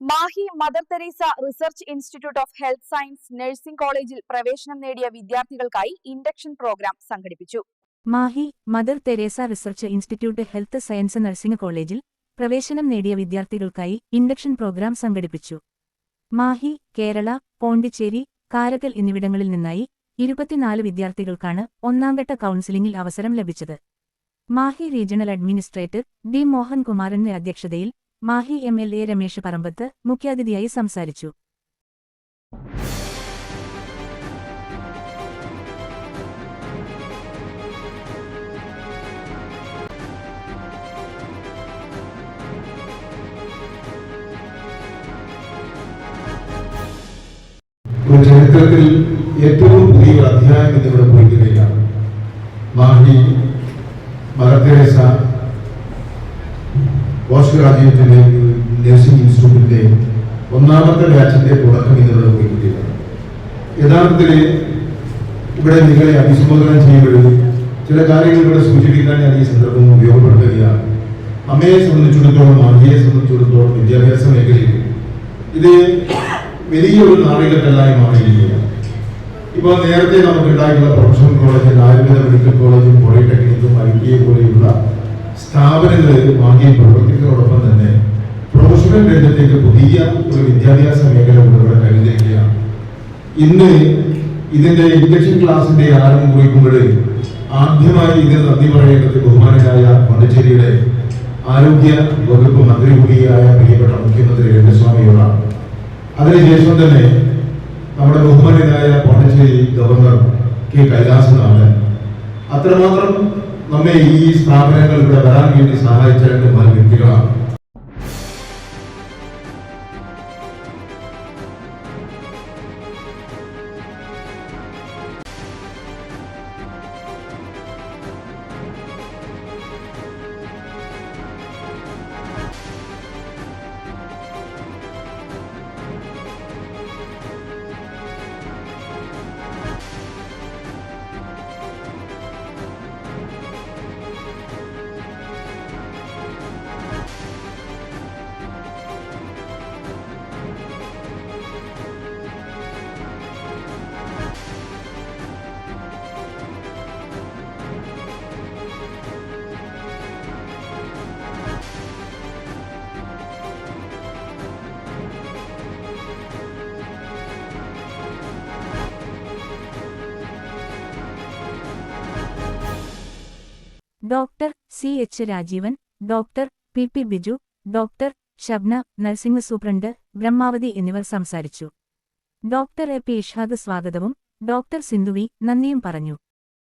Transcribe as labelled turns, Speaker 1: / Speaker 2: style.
Speaker 1: Mahe Mother Teresa research institute of health science nursing കോളേജിൽ പ്രവേശനം നേടിയ വിദ്യാർത്ഥികൾക്കായി ഇൻഡക്ഷൻ പ്രോഗ്രാം സംഘടിപ്പിച്ചു.
Speaker 2: Mahe Mother Teresa research institute health science nursing കോളേജിൽ പ്രവേശനം നേടിയ വിദ്യാർത്ഥികൾക്കായി ഇൻഡക്ഷൻ പ്രോഗ്രാം സംഘടിപ്പിച്ചു. മാഹി കേരള പോണ്ടിച്ചേരി കാരക്കൽ എന്നിവിടങ്ങളിൽ നിന്നായി ഇരുപത്തിനാല് വിദ്യാർത്ഥികൾക്കാണ് ഒന്നാംഘട്ട കൌൺസിലിംഗിൽ അവസരം ലഭിച്ചത്. മാഹി റീജിയണൽ അഡ്മിനിസ്ട്രേറ്റർ ഡി മോഹൻകുമാറിന്റെ അധ്യക്ഷതയിൽ Mahe M L A Ramesh Parambath മുഖ്യാതിഥിയായി സംസാരിച്ചു.
Speaker 3: ചരിത്രത്തിൽ ഏറ്റവും പുതിയൊരു അധ്യായം ഇന്നിവിടെ കുറിക്കുകയാണ്. Mahe mother post graduate nursing ഇൻസ്റ്റിറ്റ്യൂട്ടിന്റെ ഒന്നാമത്തെ ബാച്ചിന്റെ തുടക്കം ഇന്നിവിടെ കുറിക്കുകയാണ് യഥാർത്ഥത്തിൽ ഇവിടെ നിങ്ങളെ അഭിസംബോധന ചെയ്യുമ്പോൾ ചില കാര്യങ്ങൾ ഇവിടെ സൂചിപ്പിക്കാൻ ഞാൻ ഈ സന്ദർഭം ഉപയോഗപ്പെടുത്തുകയാണ്. അമ്മയെ സംബന്ധിച്ചിടത്തോളം അമ്മയെ സംബന്ധിച്ചിടത്തോളം വിദ്യാഭ്യാസ മേഖലയിൽ ഇത് വലിയൊരു നാഴികക്കല്ലായി മാറിയിരിക്കുകയാണ്. ഇപ്പോൾ നേരത്തെ നമുക്ക് ഉണ്ടായിട്ടുള്ള പ്രൊഫഷണൽ കോളേജ് സ്ഥാപനങ്ങൾ വാങ്ങിയ പ്രവർത്തിക്കുന്നതോടൊപ്പം തന്നെ പ്രൊഫഷണൽ രംഗത്തേക്ക് പുതിയ ഒരു വിദ്യാഭ്യാസ മേഖല കൊണ്ടുവരാൻ കരുതിയിരിക്കുകയാണ് ഇന്ന് ഇതിന്റെ ഇൻഡക്ഷൻ ക്ലാസിന്റെ ആരംഭം കുറിക്കുമ്പോൾ ആദ്യമായി ഇതിന് നന്ദി പറയേണ്ടത് ബഹുമാനായ പോണ്ടിച്ചേരിയുടെ ആരോഗ്യ വകുപ്പ് മന്ത്രി കൂടിയായ പ്രിയപ്പെട്ട മുഖ്യമന്ത്രി രംഗസ്വാമിയോടാണ്. അതിനുശേഷം തന്നെ നമ്മുടെ ബഹുമാനായ പോണ്ടിച്ചേരി ഗവർണർ കെ കൈലാസനാണ്. അത്രമാത്രം നമ്മെ ഈ സ്ഥാപനങ്ങൾ ഇവിടെ വരാൻ വേണ്ടി സഹായിച്ച രണ്ട്
Speaker 2: doctor C H Rajeevan doctor P P Biju doctor Shabna nursing superintendent Brahmavathi എന്നിവർ സംസാരിച്ചു. ഡോക്ടർ എ പി ഇഷാദ് സ്വാഗതവും ഡോക്ടർ സിന്ധുവി നന്ദിയും പറഞ്ഞു.